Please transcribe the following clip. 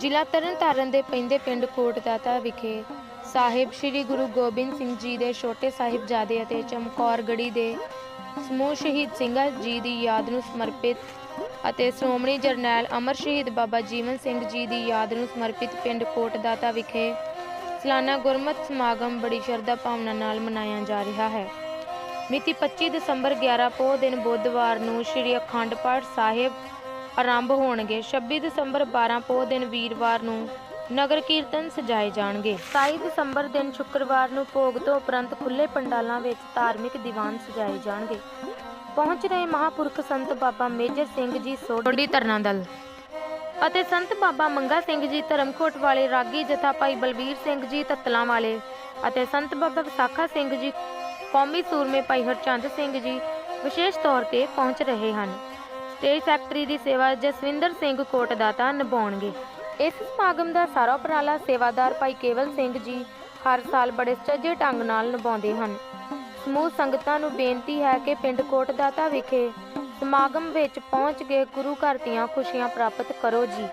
ਜ਼ਿਲ੍ਹਾ ਤਰਨਤਾਰਨ ਦੇ ਪੈਂਦੇ ਪਿੰਡ ਕੋਟਦਾਤਾ ਵਿਖੇ ਸਾਹਿਬ ਸ੍ਰੀ ਗੁਰੂ ਗੋਬਿੰਦ ਸਿੰਘ ਜੀ ਦੇ ਛੋਟੇ ਸਾਹਿਬਜ਼ਾਦੇ ਅਤੇ ਚਮਕੌਰ ਗੜੀ ਦੇ ਸਮੂਹ ਸ਼ਹੀਦ ਸਿੰਘਾਂ ਜੀ ਦੀ ਯਾਦ ਨੂੰ ਸਮਰਪਿਤ ਅਤੇ ਸ਼੍ਰੋਮਣੀ ਜਰਨੈਲ ਅਮਰ ਸ਼ਹੀਦ ਬਾਬਾ ਜੀਵਨ ਸਿੰਘ ਜੀ ਦੀ ਯਾਦ ਨੂੰ ਸਮਰਪਿਤ ਪਿੰਡ ਕੋਟਦਾਤਾ ਵਿਖੇ ਸਲਾਨਾ ਗੁਰਮਤਿ ਸਮਾਗਮ ਬੜੀ ਸ਼ਰਧਾ ਭਾਵਨਾ ਨਾਲ ਮਨਾਇਆ ਜਾ ਰਿਹਾ ਹੈ। ਮਿਤੀ 25 ਦਸੰਬਰ 11 ਪੋਹ ਦਿਨ ਬੁੱਧਵਾਰ ਨੂੰ ਸ੍ਰੀ ਅਖੰਡ ਪਾਠ ਸਾਹਿਬ ਆਰੰਭ ਹੋਣਗੇ। 26 ਦਸੰਬਰ 12 ਪੋਹ ਦਿਨ ਵੀਰਵਾਰ ਨੂੰ ਨਗਰ ਕੀਰਤਨ ਸਜਾਏ ਜਾਣਗੇ। 27 ਦਸੰਬਰ ਦਿਨ ਸ਼ੁੱਕਰਵਾਰ ਨੂੰ ਭੋਗ ਤੋਂ ਉਪਰੰਤ ਖੁੱਲੇ ਪੰਡਾਲਾਂ ਵਿੱਚ ਧਾਰਮਿਕ ਦੀਵਾਨ ਸਜਾਏ ਜਾਣਗੇ। ਪਹੁੰਚ ਰਹੇ ਮਹਾਪੁਰਖ ਸੰਤ ਬਾਬਾ ਮੇਜਰ ਸਿੰਘ ਜੀ ਸੋਢੀ ਧਰਨਾ ਦਲ ਅਤੇ ਸੰਤ ਬਾਬਾ ਮੰਗਾ ਸਿੰਘ ਜੀ ਧਰਮਕੋਟ ਵਾਲੇ ਰਾਗੀ ਜਥਾ ਭਾਈ ਬਲਬੀਰ ਸਿੰਘ ਜੀ ਤਤਲਾਂ ਵਾਲੇ ਅਤੇ ਸੰਤ ਬਾਬਾ ਵਿਸਾਖਾ ਸਿੰਘ ਜੀ ਕੌਮੀ ਸੂਰਮੇ ਭਾਈ ਹਰਚੰਦ ਸਿੰਘ ਜੀ ਵਿਸ਼ੇਸ਼ ਤੌਰ ਤੇ ਪਹੁੰਚ ਰਹੇ ਹਨ। ਸਟੇਜ ਸੈਕਟਰੀ ਦੀ ਸੇਵਾ ਜਸਵਿੰਦਰ ਸਿੰਘ ਕੋਟਦਾਤਾ ਨਿਭਾਉਣਗੇ। ਇਸ ਸਮਾਗਮ ਦਾ ਸਾਰਾ ਉਪਰਾਲਾ ਸੇਵਾਦਾਰ ਭਾਈ ਕੇਵਲ ਸਿੰਘ ਜੀ ਹਰ ਸਾਲ ਬੜੇ ਸੱਜੇ ਢੰਗ ਨਾਲ ਨਿਭਾਉਂਦੇ ਹਨ। ਸਮੂਹ ਸੰਗਤਾਂ ਨੂੰ ਬੇਨਤੀ ਹੈ ਕਿ ਪਿੰਡ ਕੋਟਦਾਤਾ ਵਿਖੇ ਸਮਾਗਮ ਵਿੱਚ ਪਹੁੰਚ ਕੇ ਗੁਰੂ ਘਰ ਦੀਆਂ ਖੁਸ਼ੀਆਂ ਪ੍ਰਾਪਤ ਕਰੋ ਜੀ।